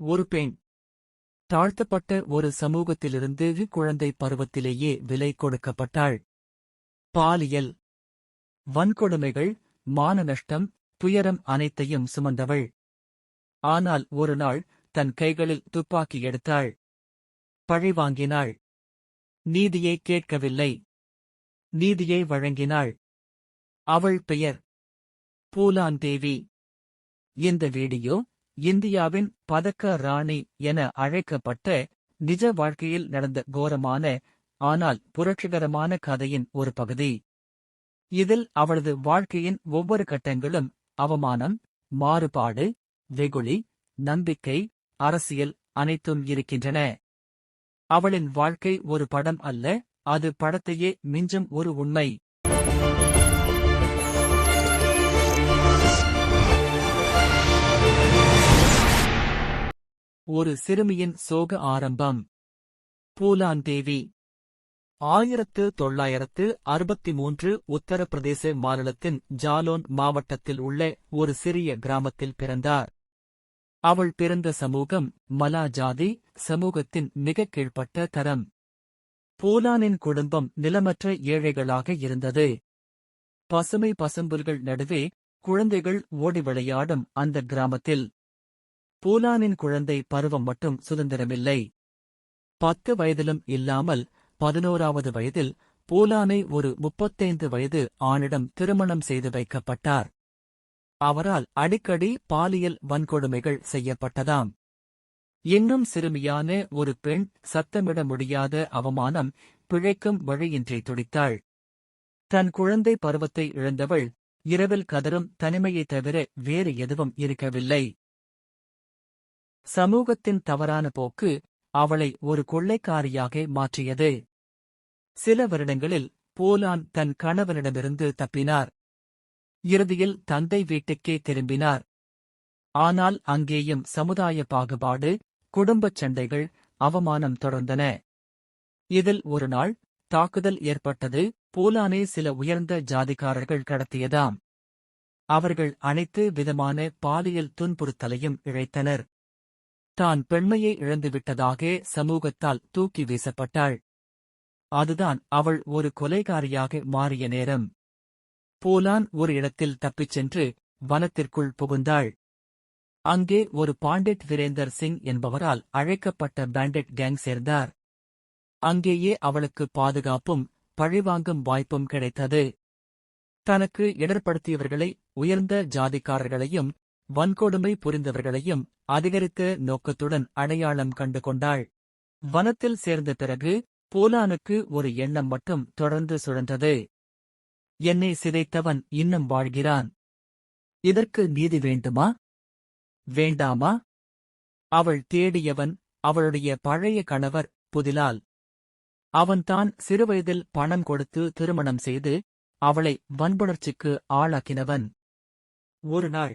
ஒரு பெண். தாழ்த்தப்பட்ட ஒரு சமூகத்திலிருந்து குழந்தை பருவத்திலேயே விலை கொடுக்கப்பட்டாள். பாலியல். வன்கொடுமைகள் மான நஷ்டம் துயரம் அனைத்தையும் சுமந்தவள். ஆனால் ஒரு நாள் தன் கைகளில் துப்பாக்கி எடுத்தாள். பழி வாங்கினாள். நீதியை கேட்கவில்லை. நீதியை வழங்கினாள். அவள் பெயர். பூலான் தேவி. இந்த வீடியோ இந்தியாவின் பதக்க ராணி என அழைக்கப்பட்ட நிஜ வாழ்க்கையில் நடந்த கோரமான ஆனால் புரட்சிகரமான கதையின் ஒரு பகுதி. இதில் அவளது வாழ்க்கையின் ஒவ்வொரு கட்டங்களும் அவமானம் மாறுபாடு வெகுளி நம்பிக்கை அரசியல் அனைத்தும் இருக்கின்றன. அவளின் வாழ்க்கை ஒரு படம் அல்ல அது படத்தையே மிஞ்சும் ஒரு உண்மை. ஒரு சிறுமியின் சோக ஆரம்பம். பூலான் தேவி. ஆயிரத்து தொள்ளாயிரத்து அறுபத்தி மூன்று உத்தரப்பிரதேச மாநிலத்தின் ஜாலோன் மாவட்டத்தில் உள்ள ஒரு சிறிய கிராமத்தில் பிறந்தார். அவள் பிறந்த சமூகம் மலா ஜாதி சமூகத்தின் மிகக் கீழ்ப்பட்ட தரம். பூலானின் குடும்பம் நிலமற்ற ஏழைகளாக இருந்தது. பசுமை பசும்புல்கள் நடுவே குழந்தைகள் ஓடி விளையாடும் அந்த கிராமத்தில் பூலானின் குழந்தை பருவம் மட்டும் சுதந்திரமில்லை. பத்து வயதிலும் இல்லாமல் பதினோராவது வயதில் பூலானை ஒரு முப்பத்தைந்து வயது ஆணிடம் திருமணம் செய்து வைக்கப்பட்டார். அவரால் அடிக்கடி பாலியல் வன்கொடுமைகள் செய்யப்பட்டதாம். இன்னும் சிறுமியான ஒரு பெண் சத்தமிட முடியாத அவமானம் பிழைக்கும் வழியின்றி துடித்தாள். தன் குழந்தை பருவத்தை இழந்தவள் இரவில் கதரும் தனிமையைத் தவிர வேறு எதுவும் இருக்கவில்லை. சமூகத்தின் தவறான போக்கு அவளை ஒரு கொள்ளைக்காரியாக மாற்றியது. சில வருடங்களில் போலான் தன் கணவனிடமிருந்து தப்பினார். இறுதியில் தந்தை வீட்டுக்கே திரும்பினார். ஆனால் அங்கேயும் சமுதாய பாகுபாடு குடும்பச் சண்டைகள் அவமானம் தொடர்ந்தன. இதில் ஒரு நாள் தாக்குதல் ஏற்பட்டது போலானே சில உயர்ந்த ஜாதிக்காரர்கள் கடத்தியதாம். அவர்கள் அனைத்து விதமான பாலியல் துன்புறுத்தலையும் இழைத்தனர். தான் பெண்மையை இழந்துவிட்டதாக சமூகத்தால் தூக்கி வீசப்பட்டாள். அதுதான் அவள் ஒரு கொலைகாரியாக மாறிய நேரம். போலான் ஒரு இடத்தில் தப்பிச் சென்று வனத்திற்குள் புகுந்தாள். அங்கே ஒரு பாண்டிட் வீரேந்தர் சிங் என்பவரால் அழைக்கப்பட்ட பேண்டெட் கேங் சேர்ந்தார். அங்கேயே அவளுக்கு பாதுகாப்பும் பழிவாங்கும் வாய்ப்பும் கிடைத்தது. தனக்கு இடர்படுத்தியவர்களை உயர்ந்த ஜாதிக்காரர்களையும் வன்கொடுமை புரிந்தவர்களையும் அதிகரித்த நோக்கத்துடன் அடையாளம் கண்டு கொண்டாள். வனத்தில் சேர்ந்த பிறகு போலானுக்கு ஒரு எண்ணம் மட்டும் தொடர்ந்து சுழன்றது. என்னை சிதைத்தவன் இன்னும் வாழ்கிறான். இதற்கு நீதி வேண்டுமா? வேண்டாமா? அவள் தேடியவன் அவளுடைய பழைய கணவர் புதிலால். அவன்தான் சிறுவயதில் பணம் கொடுத்து திருமணம் செய்து அவளை வன்புணர்ச்சிக்கு ஆளாக்கினவன். ஒரு நாள்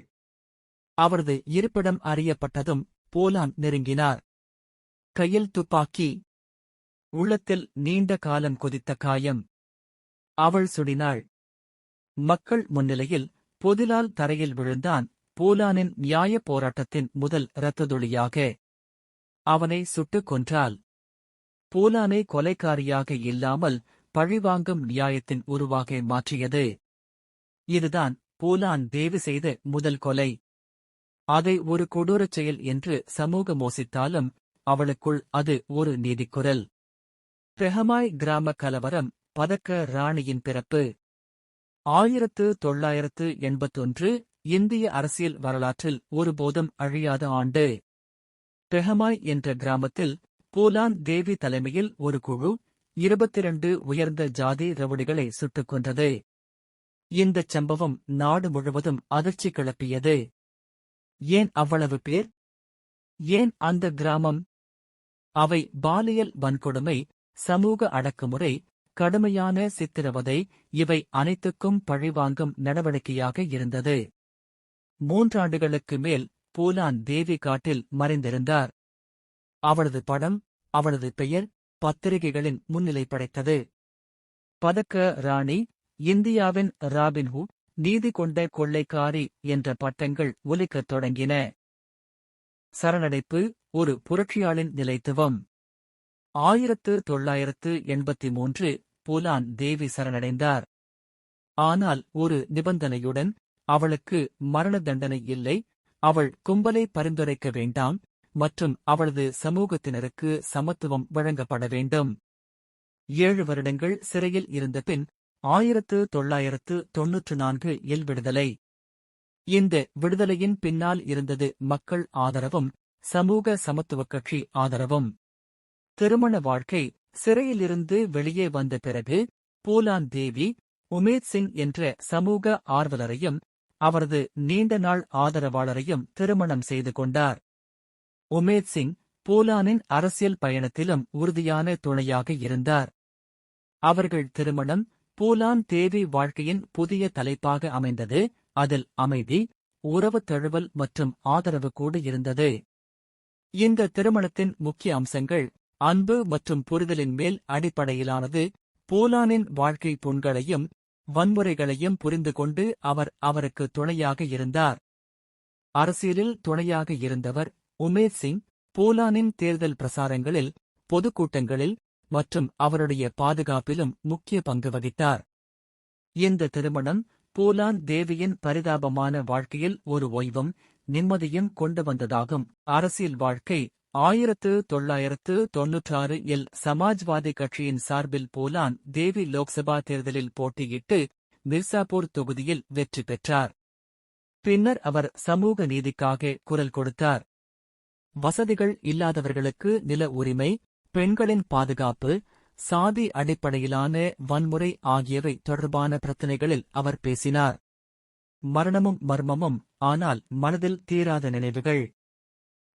அவரது இருப்பிடம் அறியப்பட்டதும் போலான் நெருங்கினார். கையில் துப்பாக்கி. உள்ளத்தில் நீண்ட காலம் கொதித்த காயம். அவள் சுடினாள். மக்கள் முன்னிலையில் பொதிலால் தரையில் விழுந்தான் போலானின் நியாயப் போராட்டத்தின் முதல் இரத்ததுளியாக அவனை சுட்டுக் கொன்றாள். போலானை கொலைக்காரியாக இல்லாமல் பழிவாங்கும் நியாயத்தின் உருவாக மாற்றியது. இதுதான் போலான் தேவி செய்த முதல் கொலை. அதை ஒரு கொடூரச் செயல் என்று சமூக மோசித்தாலும் அவளுக்குள் அது ஒரு நீதிக்குரல். பெஹமாய் கிராம கலவரம் பதக்க ராணியின் பிறப்பு. ஆயிரத்து தொள்ளாயிரத்து எண்பத்தொன்று இந்திய அரசியல் வரலாற்றில் ஒருபோதும் அழியாத ஆண்டு. பெஹமாய் என்ற கிராமத்தில் பூலான் தேவி தலைமையில் ஒரு குழு இருபத்திரண்டு உயர்ந்த ஜாதி ரவுடிகளை சுட்டுக் கொன்றது. இந்தச் சம்பவம் நாடு முழுவதும் அதிர்ச்சி கிளப்பியது. ஏன் அவ்வளவு பேர்? ஏன் அந்த கிராமம்? அவை பாலியல் வன்கொடுமை சமூக அடக்குமுறை கடுமையான சித்திரவதை இவை அனைத்துக்கும் பழிவாங்கும் நடவடிக்கையாக இருந்தது. மூன்றாண்டுகளுக்கு மேல் பூலான் தேவி காட்டில் மறைந்திருந்தார். அவளது படம் அவளது பெயர் பத்திரிகைகளின் முன்னிலை படைத்தது. பதக்க ராணி இந்தியாவின் ராபின்ஹூட் நீதி கொண்ட கொள்ளைக்காரி என்ற பட்டங்கள் ஒலிக்கத் தொடங்கின. சரணடைப்பு ஒரு புரட்சியாளின் நிலைத்துவம். ஆயிரத்து தொள்ளாயிரத்து எண்பத்தி மூன்று பூலான் தேவி சரணடைந்தார். ஆனால் ஒரு நிபந்தனையுடன் அவளுக்கு மரண தண்டனை இல்லை அவள் கும்பலை பரிந்துரைக்க வேண்டாம் மற்றும் அவளது சமூகத்தினருக்கு சமத்துவம் வழங்கப்பட வேண்டும். ஏழு வருடங்கள் சிறையில் இருந்தபின் ஆயிரத்து தொள்ளாயிரத்து தொன்னூற்று நான்கு இல் விடுதலை. இந்த விடுதலையின் பின்னால் இருந்தது மக்கள் ஆதரவும் சமூக சமத்துவக் கட்சி ஆதரவும். திருமண வாழ்க்கை சிறையிலிருந்து வெளியே வந்த பிறகு பூலான் தேவி உமேத் சிங் என்ற சமூக ஆர்வலரையும் அவரது நீண்ட நாள் ஆதரவாளரையும் திருமணம் செய்து கொண்டார். உமேத் சிங் பூலானின் அரசியல் பயணத்திலும் உறுதியான துணையாக இருந்தார். அவர்கள் திருமணம் பூலான் தேவி வாழ்க்கையின் புதிய தலைப்பாக அமைந்தது. அதில் அமைதி உறவு தழுவல் மற்றும் ஆதரவு கூட இருந்தது. இந்த திருமணத்தின் முக்கிய அம்சங்கள் அன்பு மற்றும் புரிதலின் மேல் அடிப்படையிலானது பூலானின் வாழ்க்கை புண்களையும் வன்முறைகளையும் புரிந்து கொண்டு அவர் அவருக்கு துணையாக இருந்தார். அரசியலில் துணையாக இருந்தவர் உமேத் சிங் பூலானின் தேர்தல் பிரசாரங்களில் பொதுக்கூட்டங்களில் மற்றும் அவருடைய பாதுகாப்பிலும் முக்கிய பங்கு வகித்தார். இந்த திருமணம் பூலான் தேவியின் பரிதாபமான வாழ்க்கையில் ஒரு ஓய்வும் நிம்மதியும் கொண்டு வந்ததாகும். அரசியல் வாழ்க்கை ஆயிரத்து தொள்ளாயிரத்து தொன்னூற்றாறு இல் சமாஜ்வாதி கட்சியின் சார்பில் பூலான் தேவி லோக்சபா தேர்தலில் போட்டியிட்டு மிர்சாபூர் தொகுதியில் வெற்றி பெற்றார். பின்னர் அவர் சமூக நீதிக்காக குரல் கொடுத்தார். வசதிகள் இல்லாதவர்களுக்கு நில உரிமை பெண்களின் பாதுகாப்பு சாதி அடிப்படையிலான வன்முறை ஆகியவை தொடர்பான பிரச்சினைகளில் அவர் பேசினார். மரணமும் மர்மமும் ஆனால் மனதில் தீராத நினைவுகள்.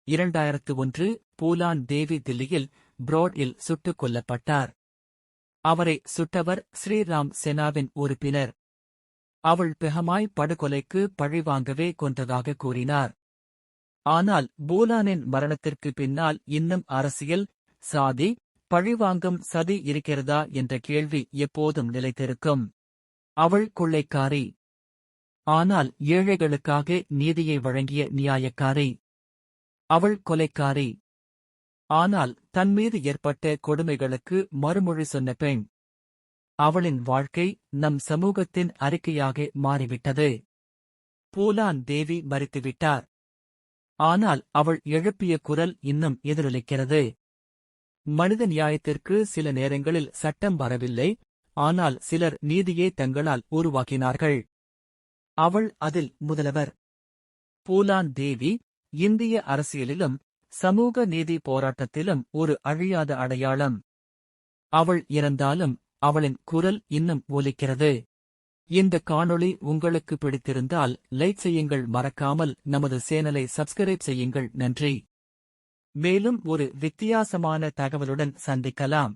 இரண்டாயிரத்து ஒன்று பூலான் தேவி தில்லியில் புரோட்-இல் சுட்டுக் கொல்லப்பட்டார். அவரை சுட்டவர் ஸ்ரீராம் செனாவின் உறுப்பினர். அவள் பெஹமாய் படுகொலைக்கு பழிவாங்கவே கொன்றதாக கூறினார். ஆனால் பூலானின் மரணத்திற்கு பின்னால் இன்னும் அரசியல் சாதி பழிவாங்கும் சதி இருக்கிறதா என்ற கேள்வி எப்போதும் நிலைத்திருக்கும். அவள் கொள்ளைக்காரி. ஆனால் ஏழைகளுக்காக நீதியை வழங்கிய நியாயக்காரி. அவள் கொலைக்காரி. ஆனால் தன்மீது ஏற்பட்ட கொடுமைகளுக்கு மறுமொழி சொன்ன பெண். அவளின் வாழ்க்கை நம் சமூகத்தின் அறிக்கையாக மாறிவிட்டது. பூலான் தேவி மறித்துவிட்டார். ஆனால் அவள் எழுப்பிய குரல் இன்னும் எதிரொலிக்கிறது. மனித நியாயத்திற்கு சில நேரங்களில் சட்டம் வரவில்லை ஆனால் சிலர் நீதியே தங்களால் உருவாக்கினார்கள். அவள் அதில் முதலவர். பூலான் தேவி இந்திய அரசியலிலும் சமூக நீதி போராட்டத்திலும் ஒரு அழியாத அடையாளம். அவள் இறந்தாலும் அவளின் குரல் இன்னும் ஒலிக்கிறது. இந்த காணொளி உங்களுக்கு பிடித்திருந்தால் லைக் செய்யுங்கள் மறக்காமல் நமது சேனலை சப்ஸ்கிரைப் செய்யுங்கள் நன்றி. மேலும் ஒரு வித்தியாசமான தகவலுடன் சந்திக்கலாம்.